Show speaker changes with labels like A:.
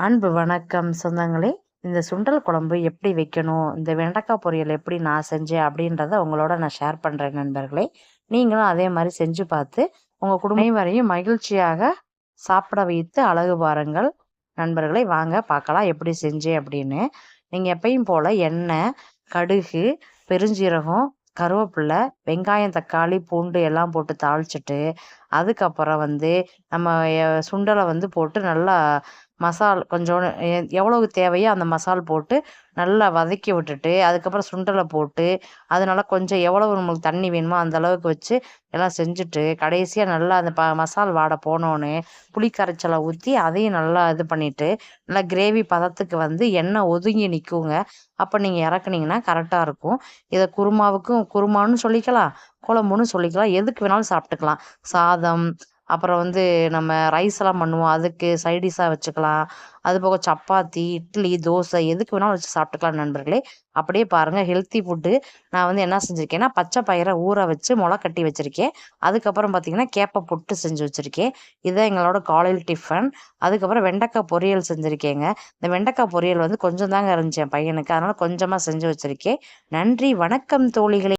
A: அன்பு வணக்கம் சொந்தங்களே இந்த சுண்டல் குழம்பு எப்படி வைக்கணும் இந்த வெண்டைக்காய் பொரியல் எப்படி நான் செஞ்சேன் அப்படின்றத உங்களோட நான் ஷேர் பண்ணுறேன் நண்பர்களே. நீங்களும் அதே மாதிரி செஞ்சு பார்த்து உங்கள் குடும்பம் வரையும் மகிழ்ச்சியாக சாப்பிட வைத்து அழகு பாருங்கள். நண்பர்களை வாங்க பார்க்கலாம் எப்படி செஞ்சேன் அப்படின்னு. நீங்கள் எப்பயும் போல் எண்ணெய் கடுகு பெருஞ்சீரகம் கருவேப்பில்லை வெங்காயம் தக்காளி பூண்டு எல்லாம் போட்டு தாளிச்சிட்டு அதுக்கப்புறம் வந்து நம்ம சுண்டலை வந்து போட்டு நல்லா மசால் கொஞ்சோண்டு எவ்வளவு தேவையோ அந்த மசால் போட்டு நல்லா வதக்கி விட்டுட்டு அதுக்கப்புறம் சுண்டலை போட்டு அதனால கொஞ்சம் எவ்வளவு நம்மளுக்கு தண்ணி வேணுமோ அந்த அளவுக்கு வச்சு எல்லாம் செஞ்சுட்டு கடைசியாக நல்லா அந்த ப மசால் வாடை போனோன்னு புளி கரைச்சலை ஊற்றி அதையும் நல்லா இது பண்ணிவிட்டு நல்லா கிரேவி பதத்துக்கு வந்து எண்ணெய் ஒதுங்கி நிற்குங்க அப்போ நீங்கள் இறக்குனீங்கன்னா கரெக்டாக இருக்கும். இதை குருமாவுக்கும் குருமான்னு சொல்லிக்கலாம். குழம்புன்னு சொல்லிக்கலாம். எதுக்கு வேணாலும் சாப்பிட்டுக்கலாம். சாதம் அப்புறம் வந்து நம்ம ரைஸ் எல்லாம் பண்ணுவோம். அதுக்கு சைடிஷாக வச்சுக்கலாம். அது போக சப்பாத்தி இட்லி தோசை எதுக்கு வேணாலும் வச்சு சாப்பிட்டுக்கலாம் நண்பர்களே. அப்படியே பாருங்கள் ஹெல்த்தி ஃபுட்டு நான் வந்து என்ன செஞ்சுருக்கேன்னா பச்சை பயிரை ஊற வச்சு முளை கட்டி வச்சுருக்கேன். அதுக்கப்புறம் பார்த்திங்கன்னா கேப்பை புட்டு செஞ்சு வச்சுருக்கேன். இதான் எங்களோட காலையில் டிஃபன் அதுக்கப்புறம் வெண்டைக்காய் பொரியல் செஞ்சுருக்கேங்க. இந்த வெண்டைக்காய் பொரியல் வந்து கொஞ்சம் தாங்க இருந்துச்சு என் பையனுக்கு. அதனால் கொஞ்சமாக செஞ்சு வச்சுருக்கேன். நன்றி. வணக்கம் தோழிகளே.